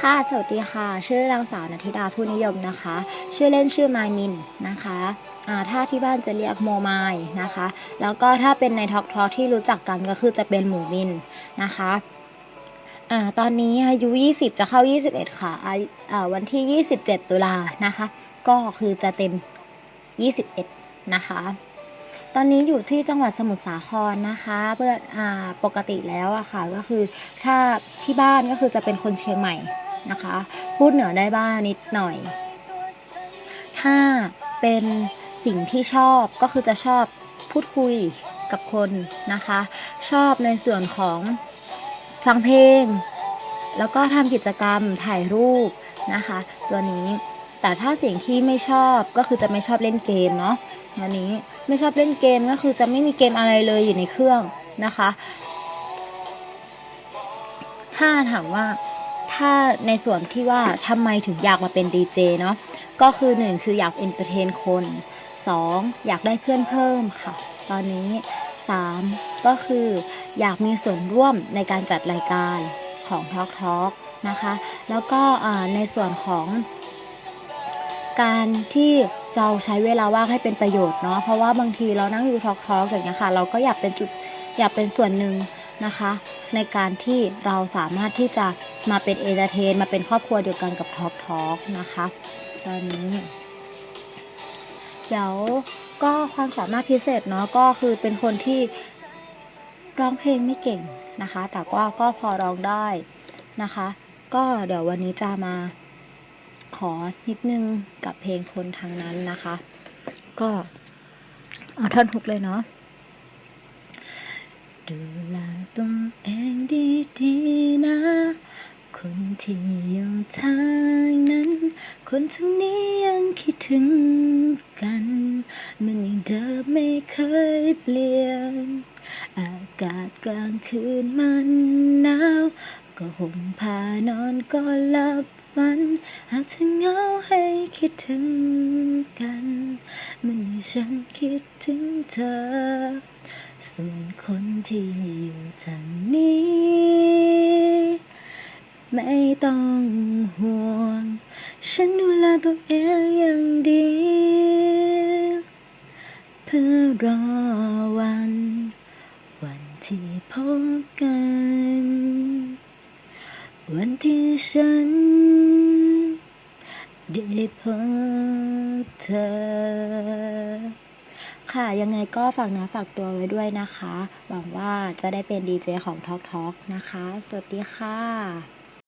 ค่ะ สวัสดีค่ะ ชื่อนางสาวนัทิดาผู้นิยมนะคะ ชื่อเล่นชื่อมายมินนะคะถ้าที่บ้านจะเรียกโมไมนะคะ แล้วก็ถ้าเป็นในท็อกทอที่รู้จักกันก็คือจะเป็นหมูมินนะคะอตอนนี้อายุ 20 จะเข้า 21 ค่ะอายุอ่าวันที่ 27 ตุลานะคะ ก็คือจะเต็ม 21 นะคะ ตอนนี้อยู่ที่จังหวัดสมุทรสาครนะคะ เพื่ออปกติแล้วอะค่ะ ก็คือถ้าที่บ้านก็คือจะเป็นคนเชียงใหม่ นะคะ พูดเหนือได้บ้างนิดหน่อย ถ้าเป็นสิ่งที่ชอบก็คือจะชอบพูดคุยกับคนนะคะ ชอบในส่วนของฟังเพลง แล้วก็ทำกิจกรรมถ่ายรูปนะคะ ตัวนี้แต่ถ้าสิ่งที่ไม่ชอบก็คือจะไม่ชอบเล่นเกมเนาะอันนี้ไม่ชอบเล่นเกมก็คือจะไม่มีเกมอะไรเลยอยู่ในเครื่องนะคะ ถ้าถามว่า ถ้าในส่วนที่ว่าทำไมถึงอยากมาเป็นดีเจเนาะก็คือหนึ่งคืออยากเอนเตอร์เทนคนสองอยากได้เพื่อนเพิ่มค่ะ ตอนนี้สามก็คืออยากมีส่วนร่วมในการจัดรายการของ Talk Talk นะคะ แล้วก็ในส่วนของ การที่เราใช้เวลาว่างให้เป็นประโยชน์เนาะเพราะว่าบางทีเรานั่งอยู่ทอล์กทอล์กอย่างเงี้ยค่ะ เราก็อยากเป็นจุดอยากเป็นส่วนหนึ่ง นะคะ ในการที่เราสามารถที่จะมาเป็นเอเตอร์เทน มาเป็นครอบครัวเดียวกันกับท็อกท็อกนะคะตอนนี้เดี๋ยวก็ความสามารถพิเศษเนาะก็คือเป็นคนที่ร้องเพลงไม่เก่งนะคะ แต่ว่าก็พอร้องได้นะคะ ก็เดี๋ยววันนี้จะมาขอนิดนึงกับเพลงคนทางนั้นนะคะ ก็เอาท่อนฮุกเลยเนาะดู ตัวเองดีๆนะ คนที่อยู่ทางนั้น คนทางนี้ยังคิดถึงกัน มันยังเดิมไม่เคยเปลี่ยน อากาศกลางคืนมันหนาว ก็ห่มผ้านอนก็หลับฝัน หากเธอเหงาให้คิดถึงกัน มัน ฉันคิดถึงเธอ ส่วนคนที่อยู่ทางนี้ ไม่ต้องห่วง ฉันดูแลตัวเองอย่างดี เพื่อรอวัน วันที่พบกัน วันที่ฉันได้พบ เธอ ค่ะยังไงก็ฝากนื้อฝากตัวไว้ด้วยนะคะ หวังว่าจะได้เป็นดีเจของ Talk Talk นะคะ สวัสดีค่ะ